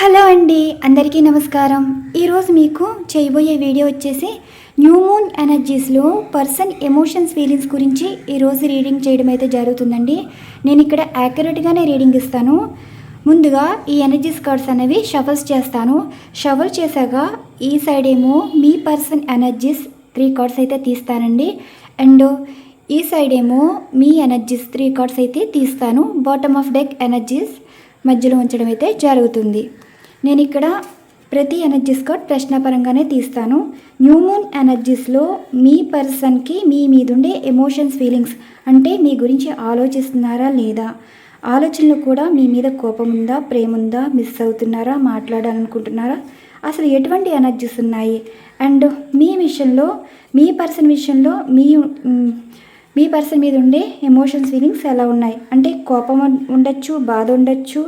Hello అండి అందరికీ నమస్కారం. ఈరోజు మీకు చేయబోయే వీడియో వచ్చేసి న్యూ మూన్ ఎనర్జీస్లో పర్సన్ ఎమోషన్స్ ఫీలింగ్స్ గురించి ఈరోజు రీడింగ్ చేయడం అయితే జరుగుతుందండి. నేను ఇక్కడ యాక్యురేట్గానే రీడింగ్ ఇస్తాను. ముందుగా ఈ ఎనర్జీస్ కార్డ్స్ అనేవి షఫల్స్ చేస్తాను. షఫల్ చేశాక ఈ సైడ్ ఏమో మీ పర్సన్ ఎనర్జీస్ త్రీ కార్డ్స్ అయితే తీస్తానండి. అండ్ ఈ సైడ్ ఏమో మీ ఎనర్జీస్ త్రీ కార్డ్స్ అయితే తీస్తాను. బాటమ్ ఆఫ్ డెక్ ఎనర్జీస్ మధ్యలో ఉంచడం అయితే జరుగుతుంది. నేను ఇక్కడ ప్రతి ఎనర్జీస్ కార్డ్ ప్రశ్నపరంగానే తీస్తాను. న్యూ మూన్ ఎనర్జీస్లో మీ పర్సన్కి మీ మీదుండే ఎమోషన్స్ ఫీలింగ్స్ అంటే మీ గురించి ఆలోచిస్తున్నారా లేదా? ఆలోచనలు కూడా మీ మీద కోపం ఉందా ప్రేమ ఉందా మిస్ అవుతున్నారా మాట్లాడాలనుకుంటున్నారా? అసలు ఎటువంటి ఎనర్జీస్ ఉన్నాయి? అండ్ మీ విషయంలో మీ పర్సన్ విషయంలో మీ మీ పర్సన్ మీద ఉండే ఎమోషన్స్ ఫీలింగ్స్ ఎలా ఉన్నాయి? అంటే కోపం ఉండొచ్చు బాధ ఉండొచ్చు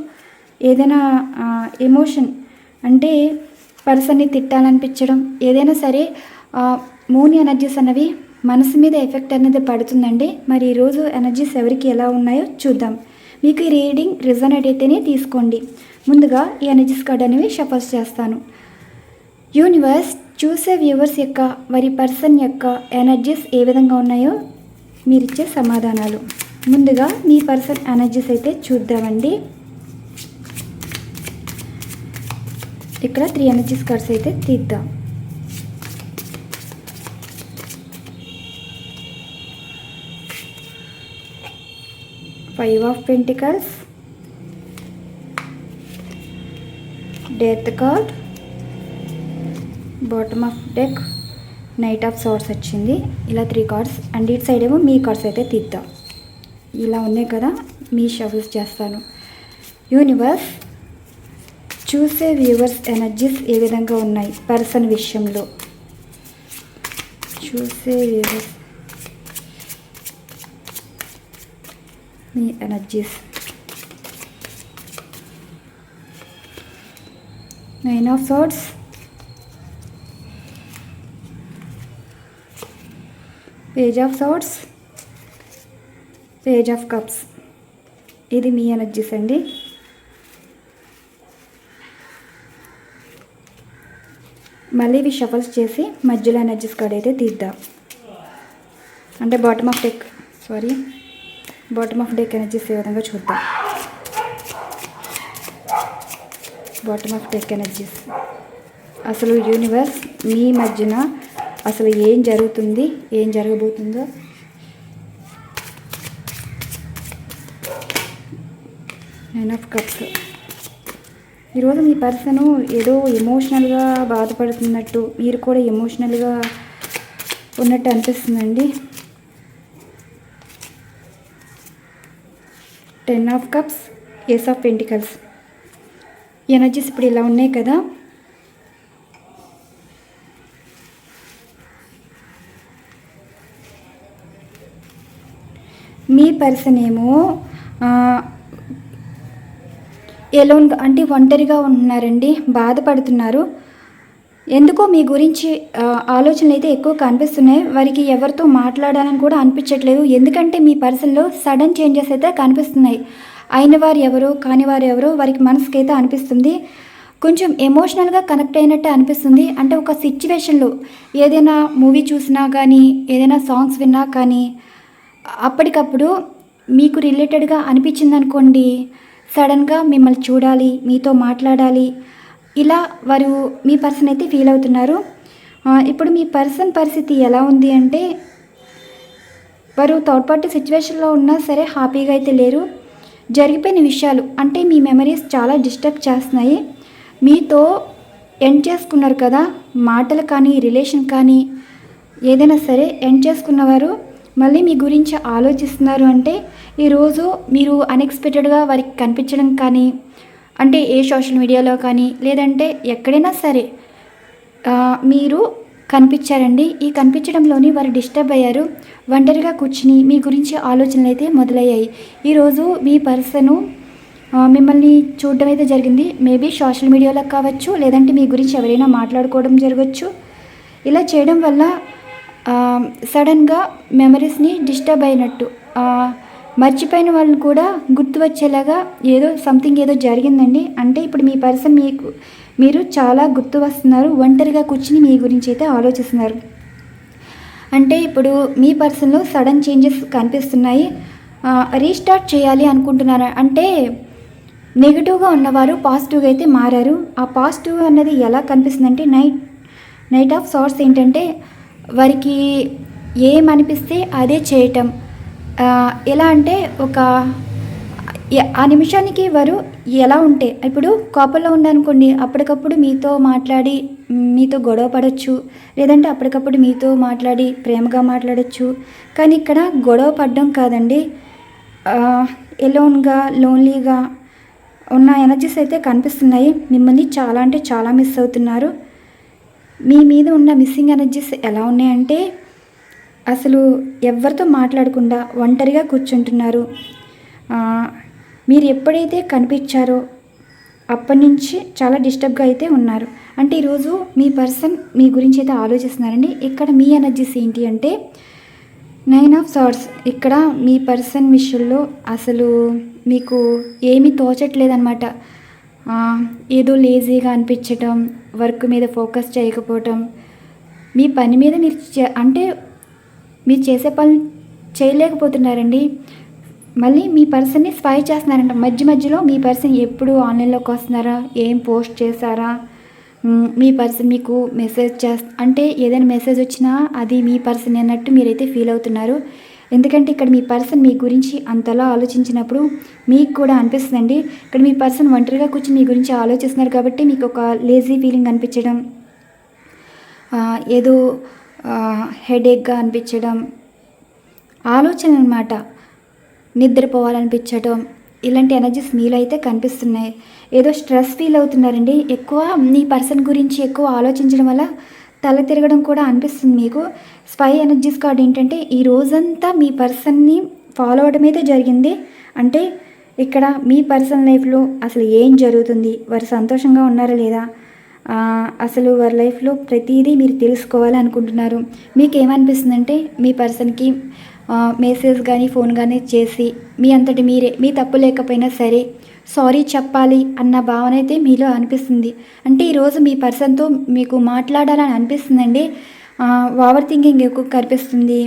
ఏదైనా ఎమోషన్ అంటే పర్సన్ని తిట్టాలనిపించడం ఏదైనా సరే మూన్ ఎనర్జీస్ అనేవి మనసు మీద ఎఫెక్ట్ అనేది పడుతుందండి. మరి ఈరోజు ఎనర్జీస్ ఎవరికి ఎలా ఉన్నాయో చూద్దాం. మీకు ఈ రీడింగ్ రిజనేట్ అయితేనే తీసుకోండి. ముందుగా ఈ ఎనర్జీస్ కార్డ్ అనేవి సఫర్స్ చేస్తాను. యూనివర్స్ చూసే వ్యూవర్స్ యొక్క వారి పర్సన్ యొక్క ఎనర్జీస్ ఏ విధంగా ఉన్నాయో మీరిచ్చే సమాధానాలు. ముందుగా మీ పర్సన్ ఎనర్జీస్ అయితే చూద్దామండి. ఇక్కడ త్రీ ఎనర్జీస్ కార్డ్స్ అయితే తీద్దాం. Five of pentacles death card bottom of deck knight of swords వచ్చింది. ఇలా three cards and it side ఏమో మీ కార్డ్స్ అయితే తీద్దాం. ఇలా ఉన్నాయి కదా మీ షఫుల్స్ చేస్తాను. యూనివర్స్ చూసే వ్యూవర్స్ ఎనర్జీస్ ఏ విధంగా ఉన్నాయి? పర్సన్ విషయంలో. చూసే viewers. Me energies nine of swords page of swords page of cups ఇది మీ ఎనర్జీస్ అండి. మళ్ళీ ఇవి షఫల్స్ చేసి మధ్యలో ఎనర్జీస్ కార్డ్ అయితే తీద్దాం. అంటే bottom of deck sorry bottom of deck energies ఏ విధంగా చూద్దాం. బాటమ్ ఆఫ్ డెక్ ఎనర్జీస్ అసలు యూనివర్స్ మీ మధ్యన అసలు ఏం జరుగుతుంది ఏం జరగబోతుందో? నైన్ ఆఫ్ కప్స్ ఈరోజు మీ పర్సన్ ఏదో ఎమోషనల్గా బాధపడుతున్నట్టు మీరు కూడా ఎమోషనల్గా ఉన్నట్టు అనిపిస్తుందండి. Ten of cups ace of pentacles energies ఇప్పుడు ఇలా ఉన్నాయి కదా. మీ పర్సన్ ఏమో ఎలోన్ అంటే ఒంటరిగా ఉంటున్నారండి బాధపడుతున్నారు. ఎందుకో మీ గురించి ఆలోచనలు అయితే ఎక్కువ కనిపిస్తున్నాయి. వారికి ఎవరితో మాట్లాడాలని కూడా అనిపించట్లేదు. ఎందుకంటే మీ పర్సన్లో సడన్ చేంజెస్ అయితే కనిపిస్తున్నాయి. అయిన వారు ఎవరో కాని వారు ఎవరో వారికి మనసుకి అయితే అనిపిస్తుంది. కొంచెం ఎమోషనల్గా కనెక్ట్ అయినట్టు అనిపిస్తుంది. అంటే ఒక సిచ్యువేషన్లో ఏదైనా మూవీ చూసినా కానీ ఏదైనా సాంగ్స్ విన్నా కానీ అప్పటికప్పుడు మీకు రిలేటెడ్గా అనిపించింది అనుకోండి సడన్గా మిమ్మల్ని చూడాలి మీతో మాట్లాడాలి. ఇలా వారు మీ పర్సన్ అయితే ఫీల్ అవుతున్నారు. ఇప్పుడు మీ పర్సన్ పరిస్థితి ఎలా ఉంది అంటే వారు థర్డ్ పార్టీ సిచ్యువేషన్లో ఉన్నా సరే హ్యాపీగా అయితే లేరు. జరిగిపోయిన విషయాలు అంటే మీ మెమరీస్ చాలా డిస్టర్బ్ చేస్తున్నాయి. మీతో ఎండ్ చేసుకున్నారు కదా మాటలు కానీ రిలేషన్ కానీ ఏదైనా సరే ఎండ్ చేసుకున్నవారు మళ్ళీ మీ గురించి ఆలోచిస్తున్నారు అంటే ఈరోజు మీరు అన్ఎక్స్పెక్టెడ్గా వారికి కనిపించడం కానీ అంటే ఏ సోషల్ మీడియాలో కానీ లేదంటే ఎక్కడైనా సరే మీరు కనిపించారండి. ఈ కనిపించడంలోని వారు డిస్టర్బ్ అయ్యారు. ఒంటరిగా కూర్చుని మీ గురించి ఆలోచనలు అయితే మొదలయ్యాయి. ఈరోజు మీ పర్సను మిమ్మల్ని చూడడం అయితే జరిగింది. మేబీ సోషల్ మీడియాలో కావచ్చు లేదంటే మీ గురించి ఎవరైనా మాట్లాడుకోవడం జరగచ్చు. ఇలా చేయడం వల్ల సడన్గా మెమరీస్ని డిస్టర్బ్ అయినట్టు. మర్చిపోయిన వాళ్ళని కూడా గుర్తు వచ్చేలాగా ఏదో సంథింగ్ ఏదో జరిగిందండి. అంటే ఇప్పుడు మీ పర్సన్ మీకు మీరు చాలా గుర్తు వస్తున్నారు. ఒంటరిగా కూర్చుని మీ గురించి అయితే ఆలోచిస్తున్నారు. అంటే ఇప్పుడు మీ పర్సన్లో సడన్ చేంజెస్ కనిపిస్తున్నాయి. రీస్టార్ట్ చేయాలి అనుకుంటున్నారు? అంటే నెగిటివ్గా ఉన్నవారు పాజిటివ్గా అయితే మారారు. ఆ పాజిటివ్ అన్నది ఎలా కనిపిస్తుందంటే నైట్ నైట్ ఆఫ్ సార్ట్స్ ఏంటంటే వారికి ఏమనిపిస్తే అదే చేయటం. ఎలా అంటే ఒక ఆ నిమిషానికి వారు ఎలా ఉంటే ఇప్పుడు కోపంలో ఉందనుకోండి అప్పటికప్పుడు మీతో మాట్లాడి మీతో గొడవ పడవచ్చు లేదంటే అప్పటికప్పుడు మీతో మాట్లాడి ప్రేమగా మాట్లాడచ్చు. కానీ ఇక్కడ గొడవ పడడం కాదండి. ఎలోన్గా లోన్లీగా ఉన్న ఎనర్జీస్ అయితే కనిపిస్తున్నాయి. మిమ్మల్ని చాలా అంటే చాలా మిస్ అవుతున్నారు. మీ మీద ఉన్న మిస్సింగ్ ఎనర్జీస్ ఎలా ఉన్నాయంటే అసలు ఎవరితో మాట్లాడకుండా ఒంటరిగా కూర్చుంటున్నారు. మీరు ఎప్పుడైతే కనిపించారో అప్పటి నుంచి చాలా డిస్టర్బ్గా అయితే ఉన్నారు. అంటే ఈరోజు మీ పర్సన్ మీ గురించి అయితే ఆలోచిస్తున్నారండి. ఇక్కడ మీ ఎనర్జీస్ ఏంటి అంటే నైన్ ఆఫ్ సార్ట్స్ ఇక్కడ మీ పర్సన్ విషయంలో అసలు మీకు ఏమీ తోచట్లేదన్నమాట. ఏదో లేజీగా అనిపించటం వర్క్ మీద ఫోకస్ చేయకపోవటం మీ పని మీద మీరు చే- అంటే మీరు చేసే పని చేయలేకపోతున్నారండి. మళ్ళీ మీ పర్సన్ని స్పై చేస్తున్నారంట. మధ్య మధ్యలో మీ పర్సన్ ఎప్పుడు ఆన్లైన్లోకి వస్తున్నారా? ఏం పోస్ట్ చేశారా? మీ పర్సన్ మీకు మెసేజ్ చేస్త అంటే ఏదైనా మెసేజ్ వచ్చినా అది మీ పర్సన్ అన్నట్టు మీరైతే ఫీల్ అవుతున్నారు. ఎందుకంటే ఇక్కడ మీ పర్సన్ మీ గురించి అంతలా ఆలోచించినప్పుడు మీకు కూడా అనిపిస్తుందండి. ఇక్కడ మీ పర్సన్ ఒంటరిగా కూర్చొని మీ గురించి ఆలోచిస్తున్నారు కాబట్టి మీకు ఒక లేజీ ఫీలింగ్ అనిపించడం ఏదో హెడేక్గా అనిపించడం ఆలోచన అనమాట నిద్రపోవాలనిపించడం ఇలాంటి ఎనర్జీస్ మీలో అయితే కనిపిస్తున్నాయి. ఏదో స్ట్రెస్ ఫీల్ అవుతున్నారండి. ఎక్కువ మీ పర్సన్ గురించి ఎక్కువ ఆలోచించడం వల్ల తల తిరగడం కూడా అనిపిస్తుంది మీకు. స్పై ఎనర్జీస్ కార్డ్ ఏంటంటే ఈ రోజంతా మీ పర్సన్ని ఫాలో అవడం అయితే జరిగింది. అంటే ఇక్కడ మీ పర్సనల్ లైఫ్లో అసలు ఏం జరుగుతుంది? వారు సంతోషంగా ఉన్నారా లేదా? అసలు వారి లైఫ్లో ప్రతిదీ మీరు తెలుసుకోవాలి అనుకుంటున్నారు. మీకు ఏమనిపిస్తుందంటే మీ పర్సన్కి మెసేజ్ కానీ ఫోన్ కానీ చేసి మీ అంతటి మీరే మీ తప్పు లేకపోయినా సరే సారీ చెప్పాలి అన్న భావన అయితే మీలో అనిపిస్తుంది. అంటే ఈరోజు మీ పర్సన్తో మీకు మాట్లాడాలని అనిపిస్తుందండి. ఓవర్ థింకింగ్ ఎక్కువ కనిపిస్తుంది.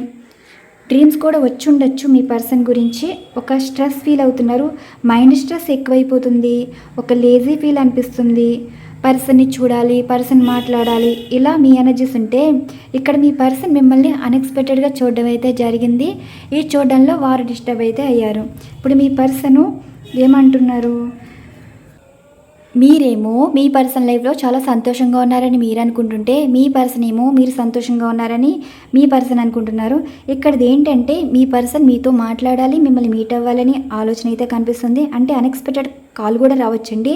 డ్రీమ్స్ కూడా వచ్చి ఉండొచ్చు మీ పర్సన్ గురించి. ఒక స్ట్రెస్ ఫీల్ అవుతున్నారు. మైండ్ స్ట్రెస్ ఎక్కువైపోతుంది. ఒక లేజీ ఫీల్ అనిపిస్తుంది. పర్సన్ని చూడాలి పర్సన్ మాట్లాడాలి ఇలా మీ ఎనర్జీస్ ఉంటే ఇక్కడ మీ పర్సన్ మిమ్మల్ని అన్ఎక్స్పెక్టెడ్గా చూడడం అయితే జరిగింది. ఈ చూడడంలో వారు డిస్టర్బ్ అయితే అయ్యారు. ఇప్పుడు మీ పర్సను ఏమంటున్నారు? మీరేమో మీ పర్సన్ లైఫ్లో చాలా సంతోషంగా ఉన్నారని మీరు అనుకుంటుంటే మీ పర్సన్ ఏమో మీరు సంతోషంగా ఉన్నారని మీ పర్సన్ అనుకుంటున్నారు. ఇక్కడది ఏంటంటే మీ పర్సన్ మీతో మాట్లాడాలి మిమ్మల్ని మీట్ అవ్వాలని ఆలోచన అయితే కనిపిస్తుంది. అంటే అన్ఎక్స్పెక్టెడ్ కాల్ కూడా రావచ్చండి.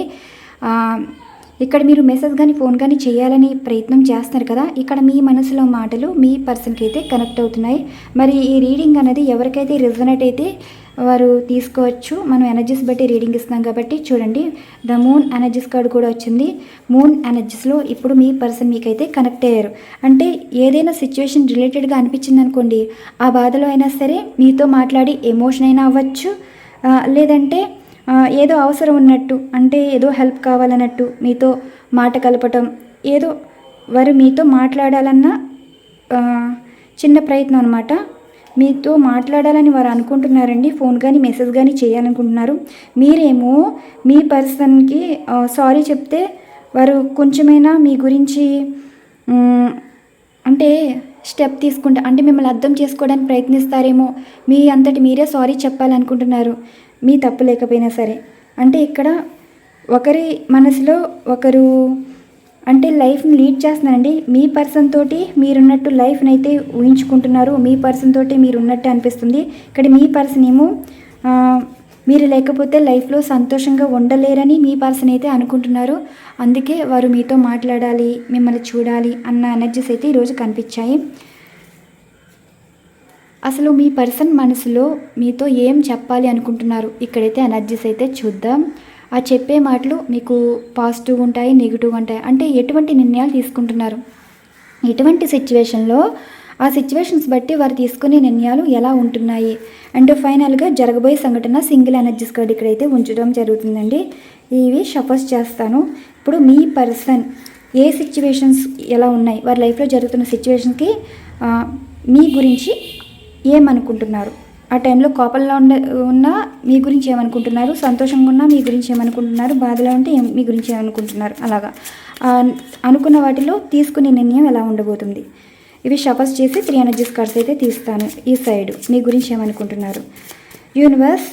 ఇక్కడ మీరు మెసేజ్ కానీ ఫోన్ కానీ చేయాలని ప్రయత్నం చేస్తున్నారు కదా ఇక్కడ మీ మనసులో మాటలు మీ పర్సన్కి అయితే కనెక్ట్ అవుతున్నాయి. మరి ఈ రీడింగ్ అనేది ఎవరికైతే రిజనెట్ అయితే వారు తీసుకోవచ్చు. మనం ఎనర్జీస్ బట్టి రీడింగ్ ఇస్తున్నాం కాబట్టి చూడండి. ద మూన్ ఎనర్జీస్ కార్డు కూడా వచ్చింది. మూన్ ఎనర్జీస్లో ఇప్పుడు మీ పర్సన్ మీకైతే కనెక్ట్ అయ్యారు. అంటే ఏదైనా సిచ్యువేషన్ రిలేటెడ్గా అనిపించింది అనుకోండి ఆ బాధలో అయినా సరే మీతో మాట్లాడి ఎమోషన్ అయినా అవ్వచ్చు. లేదంటే ఏదో అవసరం ఉన్నట్టు అంటే ఏదో హెల్ప్ కావాలన్నట్టు మీతో మాట కలపటం ఏదో వారు మీతో మాట్లాడాలన్న చిన్న ప్రయత్నం అనమాట మీతో మాట్లాడాలని వారు అనుకుంటున్నారండి. ఫోన్ కానీ మెసేజ్ కానీ చేయాలనుకుంటున్నారు. మీరేమో మీ పర్సన్కి సారీ చెప్తే వారు కొంచెమైనా మీ గురించి అంటే స్టెప్ తీసుకుంటా అంటే మిమ్మల్ని అర్థం చేసుకోవడానికి ప్రయత్నిస్తారేమో మీ అంతటి మీరే సారీ చెప్పాలనుకుంటున్నారు. మీ తప్పు లేకపోయినా సరే. అంటే ఇక్కడ ఒకరి మనసులో ఒకరు అంటే లైఫ్ని లీడ్ చేస్తున్నారండి. మీ పర్సన్ తోటి మీరున్నట్టు లైఫ్ని అయితే ఊహించుకుంటున్నారు. మీ పర్సన్ తోటి మీరు ఉన్నట్టు అనిపిస్తుంది. ఇక్కడ మీ పర్సన్ ఏమో మీరు లేకపోతే లైఫ్లో సంతోషంగా ఉండలేరని మీ పర్సన్ అయితే అనుకుంటున్నారు. అందుకే వారు మీతో మాట్లాడాలి మిమ్మల్ని చూడాలి అన్న ఎనర్జీస్ అయితే ఈరోజు కనిపించాయి. అసలు మీ పర్సన్ మనసులో మీతో ఏం చెప్పాలి అనుకుంటున్నారు? ఇక్కడైతే ఎనర్జీస్ అయితే చూద్దాం. ఆ చెప్పే మాటలు మీకు పాజిటివ్ ఉంటాయి నెగిటివ్ ఉంటాయి. అంటే ఎటువంటి నిర్ణయాలు తీసుకుంటున్నారు? ఎటువంటి సిచ్యువేషన్లో ఆ సిచ్యువేషన్స్ బట్టి వారు తీసుకునే నిర్ణయాలు ఎలా ఉంటున్నాయి? అండ్ ఫైనల్గా జరగబోయే సంఘటన సింగిల్ ఎనర్జీస్ కార్డ్ ఇక్కడైతే ఉంచడం జరుగుతుందండి. ఇవి షఫర్స్ చేస్తాను. ఇప్పుడు మీ పర్సన్ ఏ సిచ్యువేషన్స్ ఎలా ఉన్నాయి? వారి లైఫ్లో జరుగుతున్న సిచ్యువేషన్కి మీ గురించి ఏమనుకుంటున్నారు? ఆ టైంలో కోపంలో ఉండే ఉన్నా మీ గురించి ఏమనుకుంటున్నారు? సంతోషంగా ఉన్నా మీ గురించి ఏమనుకుంటున్నారు? బాధలో ఉంటే ఏం- మీ గురించి ఏమనుకుంటున్నారు? అలాగా. అనుకున్న వాటిలో తీసుకునే నిర్ణయం ఎలా ఉండబోతుంది? ఇవి షపస్ చేసి త్రీ ఎనర్జీస్ కార్డ్స్ అయితే తీస్తాను ఈ సైడ్. మీ గురించి ఏమనుకుంటున్నారు? యూనివర్స్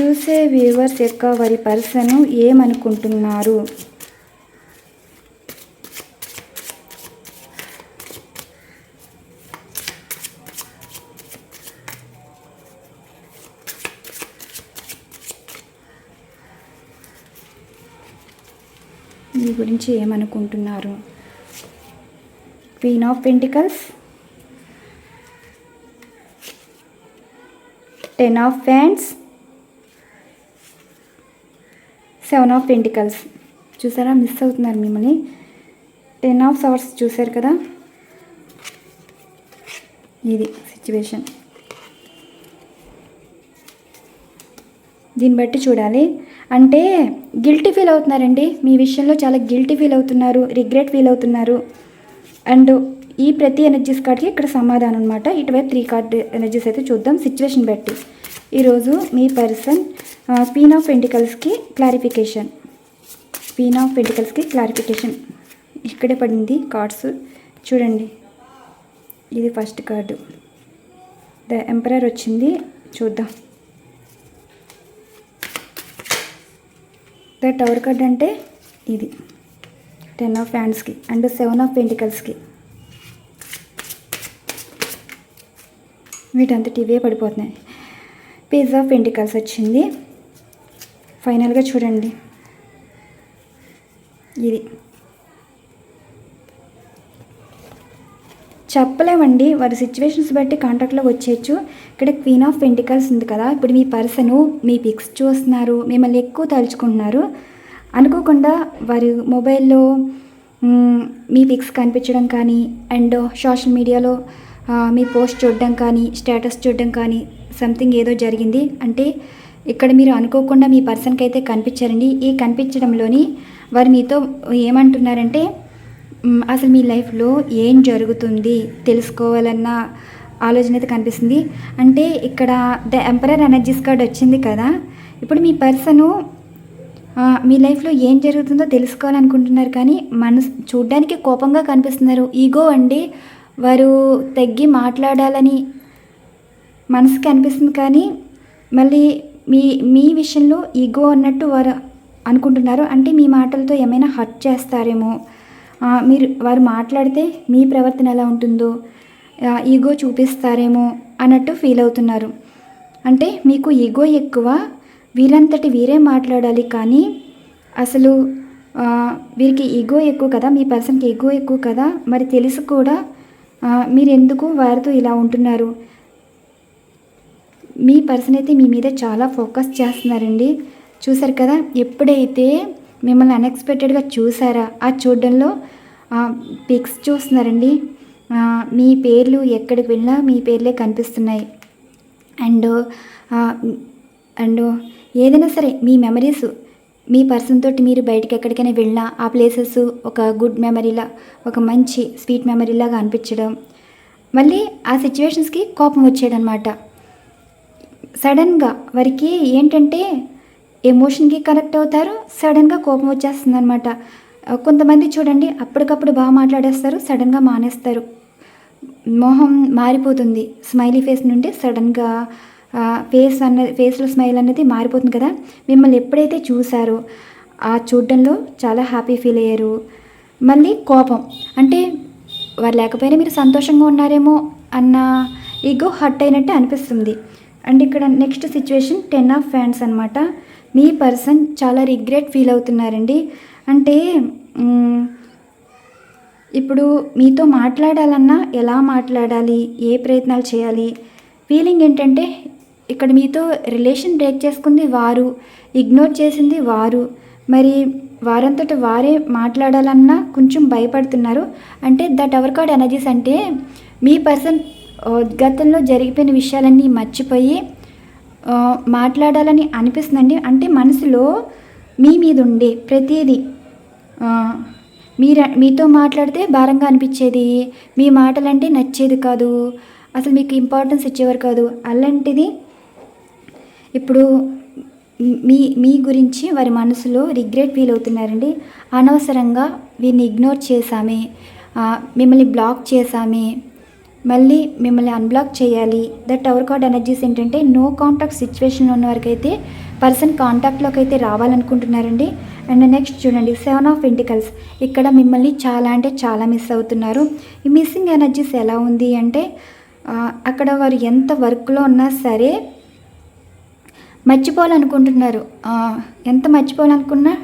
చూసే వ్యూవర్స్ యొక్క వారి పర్సన్ ఏమనుకుంటున్నారు మీ గురించి ఏమనుకుంటున్నారు? Queen of pentacles ten of wands seven of pentacles చూసారా? మిస్ అవుతున్నారు మిమ్మల్ని. టెన్ ఆఫ్ అవర్స్ చూసారు కదా? ఇది సిచ్యువేషన్ దీన్ని బట్టి చూడాలి. అంటే గిల్టీ ఫీల్ అవుతున్నారండి. మీ విషయంలో చాలా గిల్టీ ఫీల్ అవుతున్నారు రిగ్రెట్ ఫీల్ అవుతున్నారు. అండ్ ఈ ప్రతి ఎనర్జీస్ కార్డ్కి ఇక్కడ సమాధానం అనమాట ఇటువైపు త్రీ కార్డ్ ఎనర్జీస్ అయితే చూద్దాం. సిచ్యువేషన్ బట్టి. ఈరోజు మీ పర్సన్ స్పీన్ ఆఫ్ పెంటికల్స్కి క్లారిఫికేషన్ స్పీన్ ఆఫ్ పెంటికల్స్కి క్లారిఫికేషన్ ఇక్కడే పడింది కార్డ్స్ చూడండి. ఇది ఫస్ట్ కార్డు ద ఎంపరర్ వచ్చింది. చూద్దాం. ద టవర్ కార్డ్ అంటే ఇది. టెన్ ఆఫ్ హ్యాండ్స్కి అండ్ సెవెన్ ఆఫ్ పెంటికల్స్కి వీటంతటి ఇవే పడిపోతున్నాయి. పేజ్ ఆఫ్ పెంటికల్స్ వచ్చింది. ఫైనల్గా చూడండి. ఇది. చెప్పలేమండి. వారి సిచ్యువేషన్స్ బట్టి కాంటాక్ట్లో వచ్చేయచ్చు. ఇక్కడ క్వీన్ ఆఫ్ వెంటికల్స్ ఉంది కదా. ఇప్పుడు మీ పర్సను మీ పిక్స్ చూస్తున్నారు మిమ్మల్ని ఎక్కువ తలుచుకుంటున్నారు. అనుకోకుండా వారి మొబైల్లో మీ పిక్స్ కనిపించడం కానీ అండ్ సోషల్ మీడియాలో మీ పోస్ట్ చూడడం కానీ స్టేటస్ చూడడం కానీ సంథింగ్ ఏదో జరిగింది. అంటే ఇక్కడ మీరు అనుకోకుండా మీ పర్సన్కి అయితే కనిపించారండి. ఈ కనిపించడంలోని వారు మీతో ఏమంటున్నారంటే అసలు మీ లైఫ్లో ఏం జరుగుతుంది? తెలుసుకోవాలన్నా ఆలోచన అయితే కనిపిస్తుంది. అంటే ఇక్కడ ద ఎంపరర్ ఎనర్జీస్ కార్డ్ వచ్చింది కదా. ఇప్పుడు మీ పర్సను మీ లైఫ్లో ఏం జరుగుతుందో తెలుసుకోవాలనుకుంటున్నారు కానీ మనసు చూడ్డానికి కోపంగా కనిపిస్తున్నారు. ఈగో అండి. వారు తగ్గి మాట్లాడాలని మనసుకి అనిపిస్తుంది కానీ మళ్ళీ మీ మీ విషయంలో ఈగో అన్నట్టు వారు అనుకుంటున్నారు. అంటే మీ మాటలతో ఏమైనా హర్ట్ చేస్తారేమో. మీరు వారు మాట్లాడితే మీ ప్రవర్తన ఎలా ఉంటుందో ఈగో చూపిస్తారేమో అన్నట్టు ఫీల్ అవుతున్నారు. అంటే మీకు ఈగో ఎక్కువ వీరంతటి వీరే మాట్లాడాలి కానీ అసలు వీరికి ఈగో ఎక్కువ కదా మీ పర్సన్కి ఈగో ఎక్కువ కదా మరి తెలిసి కూడా మీరు ఎందుకు వారితో ఇలా ఉంటున్నారు? మీ పర్సన్ అయితే మీ మీద చాలా ఫోకస్ చేస్తున్నారండి. చూసారు కదా ఎప్పుడైతే మిమ్మల్ని అన్ఎక్స్పెక్టెడ్గా చూసారా ఆ చూడడంలో పిక్స్ చూస్తున్నారండి. మీ పేర్లు ఎక్కడికి వెళ్ళినా మీ పేర్లే కనిపిస్తున్నాయి. అండ్ అండ్ ఏదైనా సరే మీ మెమరీస్ మీ పర్సన్ తోటి మీరు బయటకి ఎక్కడికైనా వెళ్ళినా ఆ ప్లేసెస్ ఒక గుడ్ మెమరీలా ఒక మంచి స్వీట్ మెమరీలాగా అనిపించడం. మళ్ళీ ఆ సిచ్యువేషన్స్కి కోపం వచ్చేయడనమాట సడన్గా వారికి ఏంటంటే ఎమోషన్కి కనెక్ట్ అవుతారు సడన్గా కోపం వచ్చేస్తుంది అనమాట కొంతమంది చూడండి అప్పటికప్పుడు బాగా మాట్లాడేస్తారు సడన్గా మానేస్తారు. మొహం మారిపోతుంది. స్మైలీ ఫేస్ నుండి సడన్గా ఫేస్ అన్నది ఫేస్లో స్మైల్ అనేది మారిపోతుంది కదా. మిమ్మల్ని ఎప్పుడైతే చూసారో ఆ చూడడంలో చాలా హ్యాపీ ఫీల్ అయ్యారు. మళ్ళీ కోపం. అంటే వారు లేకపోయినా మీరు సంతోషంగా ఉన్నారేమో అన్న ఈగో హర్ట్ అయినట్టే అనిపిస్తుంది. అండ్ ఇక్కడ నెక్స్ట్ సిచ్యువేషన్ టెన్ ఆఫ్ ఫ్యాన్స్ అనమాట మీ పర్సన్ చాలా రిగ్రెట్ ఫీల్ అవుతున్నారండి. అంటే ఇప్పుడు మీతో మాట్లాడాలన్నా ఎలా మాట్లాడాలి ఏ ప్రయత్నాలు చేయాలి? ఫీలింగ్ ఏంటంటే ఇక్కడ మీతో రిలేషన్ బ్రేక్ చేసుకుంది వారు ఇగ్నోర్ చేసింది వారు. మరి వారంతట వారే మాట్లాడాలన్నా కొంచెం భయపడుతున్నారు. అంటే దట్ అవర్ కార్డ్ ఎనర్జీస్ అంటే మీ పర్సన్ గతంలో జరిగిపోయిన విషయాలన్నీ మర్చిపోయి మాట్లాడాలని అనిపిస్తుందండి. అంటే మనసులో మీ మీద ఉండే ప్రతిదీ మీర మీతో మాట్లాడితే భారంగా అనిపించేది. మీ మాటలంటే నచ్చేది కాదు. అసలు మీకు ఇంపార్టెన్స్ ఇచ్చేవారు కాదు. అలాంటిది ఇప్పుడు మీ మీ గురించి వారి మనసులో రిగ్రెట్ ఫీల్ అవుతున్నారండి. అనవసరంగా వీరిని ఇగ్నోర్ చేశామే. మిమ్మల్ని బ్లాక్ చేశామే. మళ్ళీ మిమ్మల్ని అన్బ్లాక్ చేయాలి. దట్ అవర్ కార్డ్ ఎనర్జీస్ ఏంటంటే నో కాంటాక్ట్ సిచ్యువేషన్లో ఉన్న వరకైతే అయితే పర్సన్ కాంటాక్ట్లోకి అయితే రావాలనుకుంటున్నారండి అండ్ నెక్స్ట్ చూడండి సెవెన్ ఆఫ్ వెంటికల్స్ ఇక్కడ మిమ్మల్ని చాలా అంటే చాలా మిస్ అవుతున్నారు. ఈ మిస్సింగ్ ఎనర్జీస్ ఎలా ఉంది అంటే అక్కడ వారు ఎంత వర్క్లో ఉన్నా సరే మర్చిపోవాలనుకుంటున్నారు. ఎంత మర్చిపోవాలనుకున్నా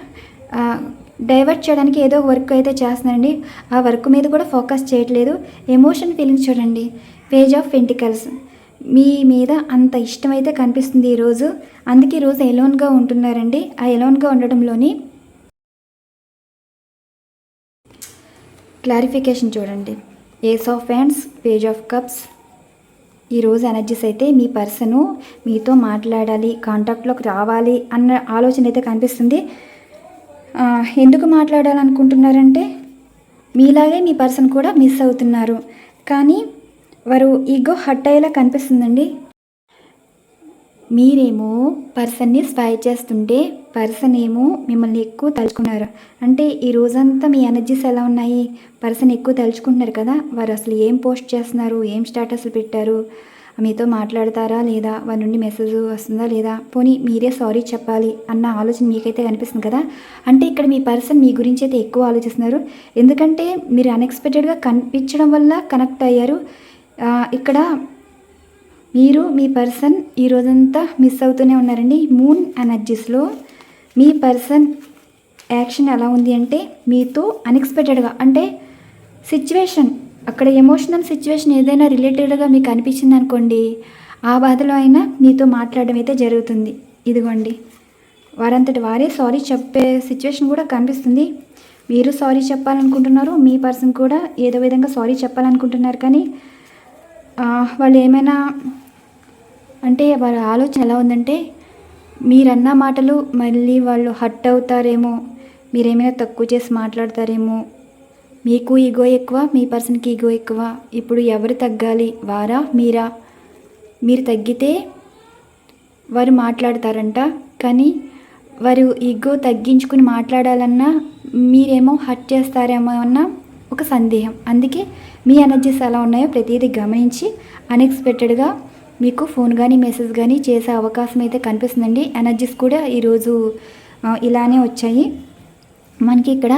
డైవర్ట్ చేయడానికి ఏదో వర్క్ అయితే చేస్తున్నారండి. ఆ వర్క్ మీద కూడా ఫోకస్ చేయట్లేదు. ఎమోషన్ ఫీలింగ్స్ చూడండి. Page of pentacles. మీ మీద అంత ఇష్టమైతే కనిపిస్తుంది ఈరోజు అందుకే ఈరోజు ఎలోన్గా ఉంటున్నారండి. ఆ ఎలోన్గా ఉండడంలోని క్లారిఫికేషన్ చూడండి. Ace of wands page of cups. ఈరోజు ఎనర్జీస్ అయితే మీ పర్సను మీతో మాట్లాడాలి కాంటాక్ట్లోకి రావాలి అన్న ఆలోచన అయితే కనిపిస్తుంది. ఎందుకు మాట్లాడాలనుకుంటున్నారంటే మీలాగే మీ పర్సన్ కూడా మిస్ అవుతున్నారు. కానీ వారు ఈగో హట్ అయ్యేలా కనిపిస్తుందండి. మీరేమో పర్సన్ని స్పై చేస్తుంటే పర్సన్ ఏమో మిమ్మల్ని ఎక్కువ తలుచుకున్నారు. అంటే ఈ రోజంతా మీ ఎనర్జీస్ ఎలా ఉన్నాయి? పర్సన్ ఎక్కువ తలుచుకుంటున్నారు కదా. వారు అసలు ఏం పోస్ట్ చేస్తున్నారు? ఏం స్టేటస్లు పెట్టారు? మీతో మాట్లాడతారా లేదా వారి నుండి మెసేజ్ వస్తుందా లేదా? పోనీ మీరే సారీ చెప్పాలి అన్న ఆలోచన మీకైతే కనిపిస్తుంది కదా? అంటే ఇక్కడ మీ పర్సన్ మీ గురించి అయితే ఎక్కువ ఆలోచిస్తున్నారు. ఎందుకంటే మీరు అన్ఎక్స్పెక్టెడ్గా కనిపించడం వల్ల కనెక్ట్ అయ్యారు. ఇక్కడ మీరు మీ పర్సన్ ఈ రోజంతా మిస్ అవుతూనే ఉన్నారండి. మూన్ ఎనర్జీస్లో మీ పర్సన్ యాక్షన్ ఎలా ఉంది అంటే మీతో అన్ఎక్స్పెక్టెడ్గా అంటే సిచ్యువేషన్ అక్కడ ఎమోషనల్ సిచ్యువేషన్ ఏదైనా రిలేటెడ్గా మీకు అనిపించింది అనుకోండి ఆ బాధలో అయినా మీతో మాట్లాడడం అయితే జరుగుతుంది. ఇదిగోండి. వారంతటి వారే సారీ చెప్పే సిచ్యువేషన్ కూడా కనిపిస్తుంది. మీరు సారీ చెప్పాలనుకుంటున్నారు మీ పర్సన్ కూడా ఏదో విధంగా సారీ చెప్పాలనుకుంటున్నారు. కానీ వాళ్ళు ఏమైనా అంటే వాళ్ళ ఆలోచన ఎలా ఉందంటే మీరన్న మాటలు మళ్ళీ వాళ్ళు హట్ అవుతారేమో మీరేమైనా తక్కువ చేసి మాట్లాడతారేమో మీకు ఈగో ఎక్కువ మీ పర్సన్కి ఈగో ఎక్కువ. ఇప్పుడు ఎవరు తగ్గాలి? వారా? మీరా? మీరు తగ్గితే వారు మాట్లాడతారంట. కానీ వారు ఈగో తగ్గించుకుని మాట్లాడాలన్నా మీరేమో హట్ చేస్తారేమో అన్న ఒక సందేహం. అందుకే మీ ఎనర్జీస్ ఎలా ఉన్నాయో ప్రతిదీ గమనించి అన్ఎక్స్పెక్టెడ్గా మీకు ఫోన్ కానీ మెసేజ్ కానీ చేసే అవకాశం అయితే కనిపిస్తుందండి. ఎనర్జీస్ కూడా ఈరోజు ఇలానే వచ్చాయి. మనకి ఇక్కడ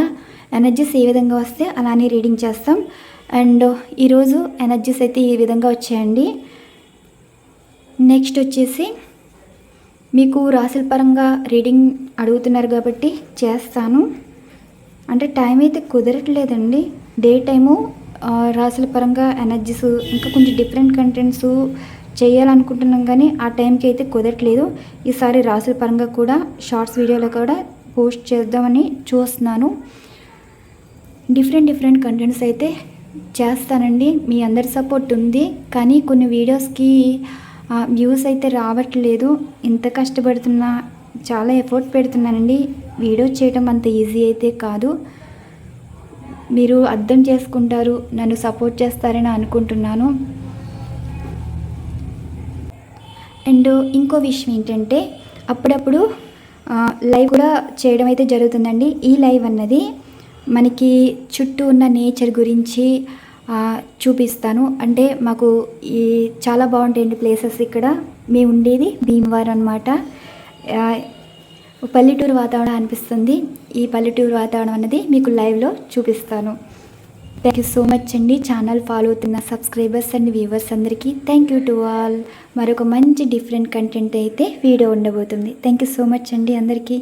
ఎనర్జీస్ ఏ విధంగా వస్తే అలానే రీడింగ్ చేస్తాం. అండ్ uh, ఈరోజు ఎనర్జీస్ అయితే ఈ విధంగా వచ్చాయండి. నెక్స్ట్ వచ్చేసి మీకు రాశుల పరంగా రీడింగ్ అడుగుతున్నారు కాబట్టి చేస్తాను. అంటే టైం అయితే కుదరట్లేదండి. డే టైము రాశుల పరంగా ఎనర్జీస్ ఇంకా కొంచెం డిఫరెంట్ కంటెంట్స్ చేయాలనుకుంటున్నాం కానీ ఆ టైంకి అయితే కుదరట్లేదు. ఈసారి రాశుల పరంగా కూడా షార్ట్స్ వీడియోలో కూడా పోస్ట్ చేద్దామని చూస్తున్నాను. డిఫరెంట్ డిఫరెంట్ కంటెంట్స్ అయితే చేస్తానండి. మీ అందరి సపోర్ట్ ఉంది. కానీ కొన్ని వీడియోస్కి వ్యూస్ అయితే రావట్లేదు. ఇంత కష్టపడుతున్నా చాలా ఎఫర్ట్ పెడుతున్నానండి. వీడియో చేయడం అంత ఈజీ అయితే కాదు. మీరు అర్థం చేసుకుంటారు. నన్ను సపోర్ట్ చేస్తారని అనుకుంటున్నాను. అండ్ ఇంకో విషయం ఏంటంటే అప్పుడప్పుడు లైవ్ కూడా చేయడం అయితే జరుగుతుందండి. ఈ లైవ్ అన్నది మనకి చుట్టూ ఉన్న నేచర్ గురించి చూపిస్తాను. అంటే మాకు ఈ చాలా బాగుంటాయండి ప్లేసెస్ ఇక్కడ. మేము ఉండేది భీమవరం అనమాట పల్లెటూరు వాతావరణం అనిపిస్తుంది. ఈ పల్లెటూరు వాతావరణం అనేది మీకు లైవ్లో చూపిస్తాను. థ్యాంక్ యూ సో మచ్ అండి. ఛానల్ ఫాలో అవుతున్న సబ్స్క్రైబర్స్ అండ్ వ్యూవర్స్ అందరికీ థ్యాంక్ యూ టు ఆల్ మరొక మంచి డిఫరెంట్ కంటెంట్ అయితే వీడియో ఉండబోతుంది. థ్యాంక్ యూ సో మచ్ అండి అందరికీ.